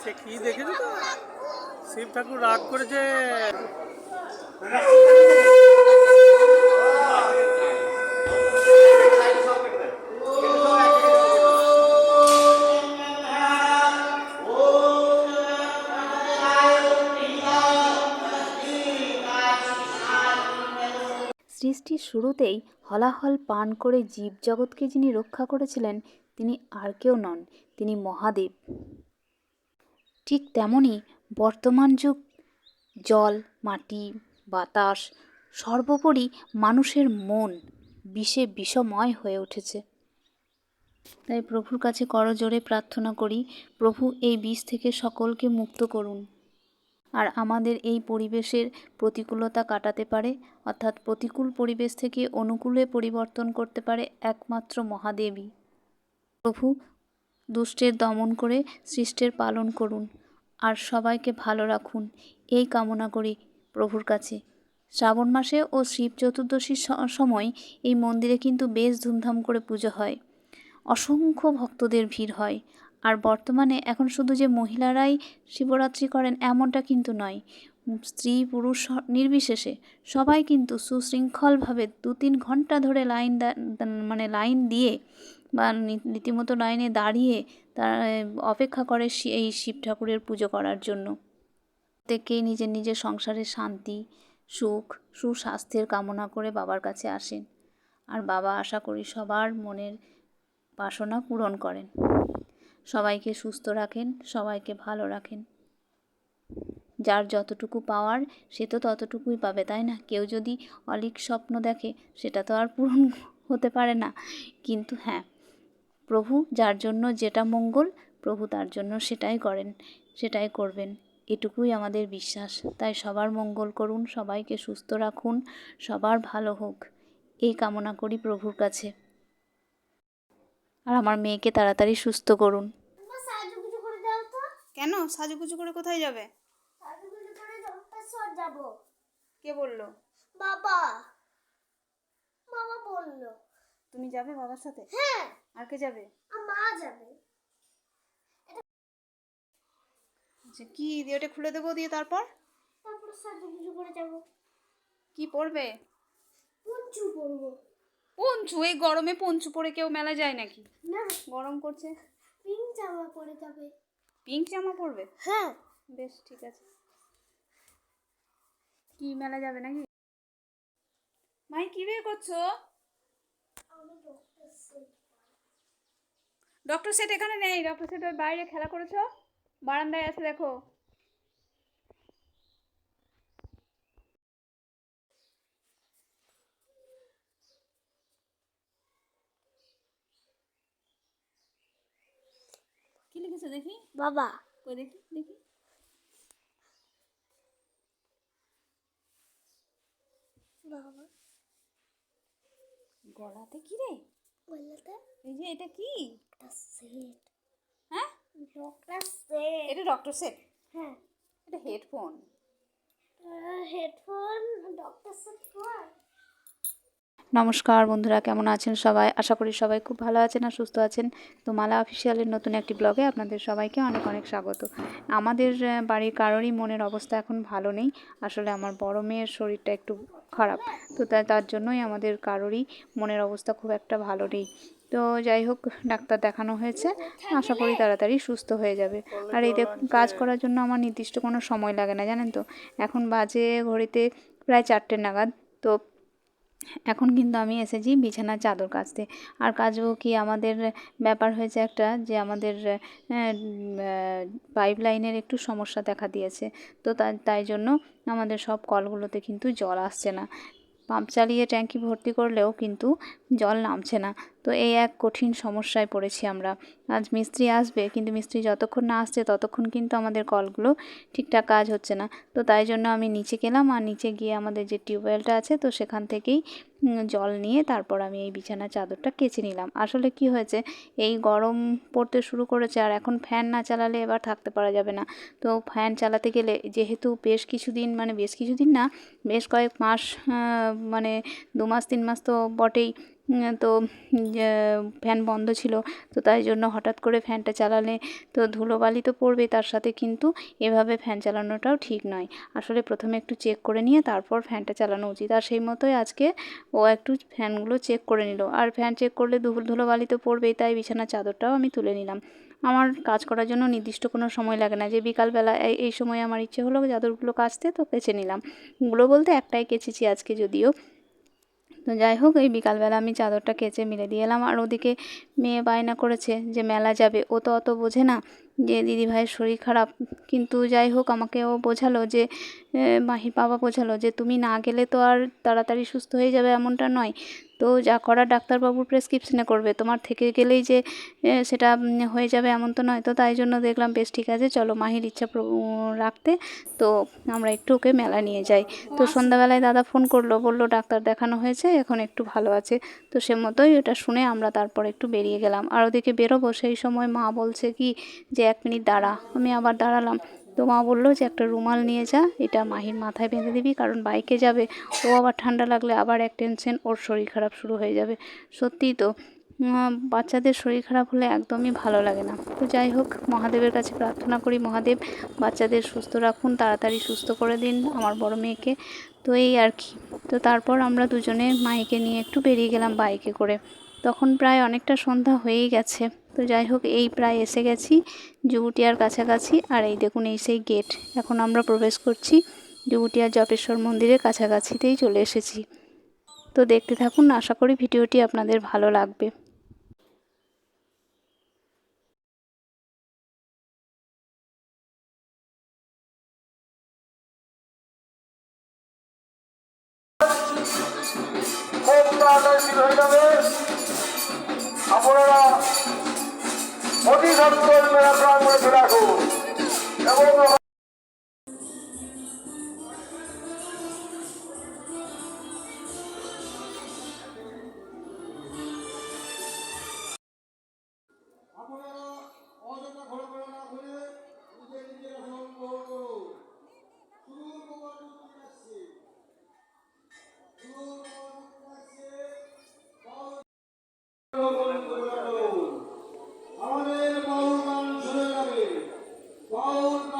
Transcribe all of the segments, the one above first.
এটা কি দেখেছ তো? শিব ঠাকুর রাগ করেছে। সৃষ্টির শুরুতেই হলাহল পান করে জীবজগৎকে যিনি রক্ষা করেছিলেন, তিনি আর কেউ নন, তিনি মহাদেব। ঠিক তেমনই বর্তমান যুগ, জল, মাটি, বাতাস, সর্বোপরি মানুষের মন বিষে বিষময় হয়ে উঠেছে। তাই প্রভুর কাছে করজোরে প্রার্থনা করি, প্রভু এই বিষ থেকে সকলকে মুক্ত করুন। আর আমাদের এই পরিবেশের প্রতিকূলতা কাটাতে পারে, অর্থাৎ প্রতিকূল পরিবেশ থেকে অনুকূলে পরিবর্তন করতে পারে একমাত্র মহাদেবী প্রভু দুষ্টের দমন করে সৃষ্টের পালন করুন, আর সবাইকে ভালো রাখুন। এই কামনা করি প্রভুর কাছে। শ্রাবণ মাসে ও শিব চতুর্দশীর সময় এই মন্দিরে কিন্তু বেশ ধুমধাম করে পুজো হয়। অসংখ্য ভক্তদের ভিড় হয়। আর বর্তমানে এখন শুধু যে মহিলারাই শিবরাত্রি করেন এমনটা কিন্তু নয়। স্ত্রী, পুরুষ নির্বিশেষে সবাই কিন্তু সুশৃঙ্খলভাবে দু তিন ঘণ্টা ধরে লাইন মানে লাইন দিয়ে বা রীতিমতো লাইনে দাঁড়িয়ে তারা অপেক্ষা করে এই শিব ঠাকুরের পুজো করার জন্য। প্রত্যেকেই নিজের নিজের সংসারে শান্তি, সুখ, সুস্বাস্থ্যের কামনা করে বাবার কাছে আসেন। আর বাবা, আশা করি সবার মনের বাসনা পূরণ করেন। সবাইকে সুস্থ রাখেন, সবাইকে ভালো রাখেন। যার যতটুকু পাওয়ার, সে তো ততটুকুই পাবে, তাই না? কেউ যদি অলিক স্বপ্ন দেখে, সেটা তো আর পূরণ হতে পারে না। কিন্তু হ্যাঁ প্রভু যার জন্য যেটা মঙ্গল প্রভু তার জন্য সেটাই করেন সেটাই করবেন। এটুকুই আমাদের বিশ্বাস। তাই সবার মঙ্গল করুন সবাইকে সুস্থ রাখুন সবার ভালো হোক। এই কামনা করি প্রভুর কাছে। আর আমার মেয়েকে তাড়াতাড়ি সুস্থ করুন। তোমার সাজুগুজু করে দাও তো। কেন? সাজুগুজু করে কোথায় যাবে? সাজুগুজু করে দপ্তর যাব। কে বলল? বাবা। বাবা বলল। তুমি যাবে বাবার সাথে? হ্যাঁ। আর কে যাবে? মা যাবে। আচ্ছা কি দিয়ে ওটা খুলে দেবো দিয়ে তারপর? তারপরে সাজুগুজু করে যাব। কি পরবে? পঞ্চু পরবো। পঞ্চু? এই গরমে পঞ্চু পরে কেউ মেলা যায় নাকি? না। গরম করছে। পিঙ্ক জামা পরে যাবে। পিঙ্ক জামা পরবে? হ্যাঁ। বেশ ঠিক আছে। কি মেলা যাবে নাকি? মাই কি বের করছ? আমি ডক্টর ডক্টর সেট এখানে নেই। ডক্টর সেট ওই বাইরে খেলা করেছ? বারান্দায় আছে দেখো। কি লিখেছো দেখি? বাবা। কই দেখি দেখি। বাবা। গলাতে কি রে? এই যে এটা কি? সেট হ্যাঁ? ডক্টর সেট এটা ডক্টর সেট হ্যাঁ। এটা হেডফোন হেডফোন ডক্টর সেট কর নমস্কার বন্ধুরা কেমন আছেন সবাই? আশা করি সবাই খুব ভালো আছেন আর সুস্থ আছেন। তো মালা অফিসিয়ালের নতুন একটি ব্লগে আপনাদের সবাইকে অনেক অনেক স্বাগত। আমাদের বাড়ির কারোরই মনের অবস্থা এখন ভালো নেই। আসলে আমার বড় মেয়ের শরীরটা একটু খারাপ। তো তার জন্যই আমাদের কারোরই মনের অবস্থা খুব একটা ভালো নেই। তো যাই হোক, ডাক্তার দেখানো হয়েছে। আশা করি তাড়াতাড়ি সুস্থ হয়ে যাবে। আর এই কাজ করার জন্য আমার নির্দিষ্ট কোনো সময় লাগে না, জানেন তো? এখন বাজে ঘড়িতে প্রায় চারটে নাগাদ। তো এখন কিন্তু আমি এসেছি বিছানার চাদর কাচতে। আর কাচবো কি আমাদের ব্যাপার হয়েছে একটা যে আমাদের পাইপ লাইনের একটু সমস্যা দেখা দিয়েছে। তো তাই জন্য আমাদের সব কলগুলোতে কিন্তু জল আসছে না। পাম্প চালিয়ে ট্যাঙ্কি ভর্তি করলেও কিন্তু জল নামছে না। তো এই এক কঠিন সমস্যায় পড়েছি আমরা। আজ মিস্ত্রি আসবে, কিন্তু মিস্ত্রি যতক্ষণ না আসছে ততক্ষণ কিন্তু আমাদের কলগুলো ঠিকঠাক কাজ হচ্ছে না। তো তাই জন্য আমি নিচে গেলাম আর নিচে গিয়ে আমাদের যে টিউবওয়েলটা আছে তো সেখান থেকেই জল নিয়ে তারপর আমি এই বিছানার চাদরটা কেচে নিলাম। আসলে কি হয়েছে, এই গরম পড়তে শুরু করেছে আর এখন ফ্যান না চালালে এবার থাকতে পারা যাবে না। তো ফ্যান চালাতে গেলে যেহেতু বেশ কিছুদিন মানে বেশ কিছুদিন না, বেশ কয়েক মাস মানে দু মাস, তিন মাস তো বটেই তো ফ্যান বন্ধ ছিল, তো তাই জন্য হঠাৎ করে ফ্যানটা চালালে, তো ধুলোবালি তো পড়বে, তার সাথে কিন্তু এভাবে ফ্যান চালানোটাও ঠিক নয়। আসলে প্রথমে একটু চেক করে নিয়ে তারপর ফ্যানটা চালানো উচিত। আর সেই মতোই আজকে ও একটু ফ্যানগুলো চেক করে নিল। আর ফ্যান চেক করলে ধুলো ধুলোবালি তো পড়বেই, তাই বিছানার চাদরটাও আমি তুলে নিলাম। আমার কাজ করার জন্য নির্দিষ্ট কোনো সময় লাগে না। যে বিকালবেলা এই সময় আমার ইচ্ছে হলো চাদরগুলো কাচতে, তো কেচে নিলাম। গুলো বলতে একটাই কেচেছি আজকে যদিও। তো যাই হোক, এই বিকালবেলা আমি চাদরটা কেচে মিলে দিয়ে এলাম। আর ওদিকে মেয়ে বায়না করেছে যে, মেলা যাবে। ও তো অত বোঝে না। যে দিদিভাইয়ের শরীর খারাপ, কিন্তু যাই হোক আমাকে ও বোঝালো যে মাহির বাবা বোঝালো যে তুমি না গেলে তো আর তাড়াতাড়ি সুস্থ হয়ে যাবে এমনটা নয়। তো যা করার ডাক্তারবাবুর প্রেসক্রিপশনে করবে। তোমার থেকে গেলেই যে সেটা হয়ে যাবে এমন তো নয়। তো তাই জন্য দেখলাম বেশ ঠিক আছে, চলো মাহির ইচ্ছা রাখতে। তো আমরা একটু ওকে মেলা নিয়ে যাই। তো সন্ধ্যাবেলায় দাদা ফোন করল, বলল ডাক্তার দেখানো হয়েছে, এখন একটু ভালো আছে। তো সে মতোই ওটা শুনে আমরা তারপর একটু বেরিয়ে গেলাম। আর ওদিকে বেরোবো, সেই সময় মা বলছে কি যে এক মিনিট দাঁড়া। আমি আবার দাঁড়ালাম। তো মা বলল যে, একটা রুমাল নিয়ে যা। এটা মাহির মাথায় বেঁধে দিবি, কারণ বাইকে যাবে। ও আবার ঠান্ডা লাগলে আবার এক টেনশন ওর শরীর খারাপ শুরু হয়ে যাবে। সত্যিই তো বাচ্চাদের শরীর খারাপ হলে একদমই ভালো লাগে না। তো যাই হোক, মহাদেবের কাছে প্রার্থনা করি, মহাদেব, বাচ্চাদের সুস্থ রাখুন, তাড়াতাড়ি সুস্থ করে দিন আমার বড় মেয়েকে। তো এই আর কি। তো তারপর আমরা দুজনে মাইকে নিয়ে একটু বেরিয়ে গেলাম বাইকে করে। তখন প্রায় অনেকটা সন্ধ্যা হয়েই গেছে। তো যাই হোক, এই প্রায় এসে গেছি জুগুটিয়ার কাছাকাছি। আর এই দেখুন, এই সেই গেট এখন আমরা প্রবেশ করছি জুগুটিয়া জপেশ্বর মন্দিরের কাছাকাছিতেই চলে এসেছি। তো দেখতে থাকুন, আশা করি ভিডিওটি আপনাদের ভালো লাগবে। আপনারা অতি সত্তর মেলা প্রাঙ্গণে চলে আসুন এবং Wow.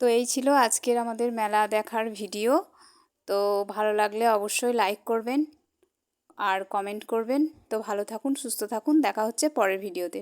তো এই ছিল আজকের আমাদের মেলা দেখার ভিডিও। তো ভালো লাগলে অবশ্যই লাইক করবেন আর কমেন্ট করবেন। তো ভালো থাকুন, সুস্থ থাকুন। দেখা হচ্ছে পরের ভিডিওতে।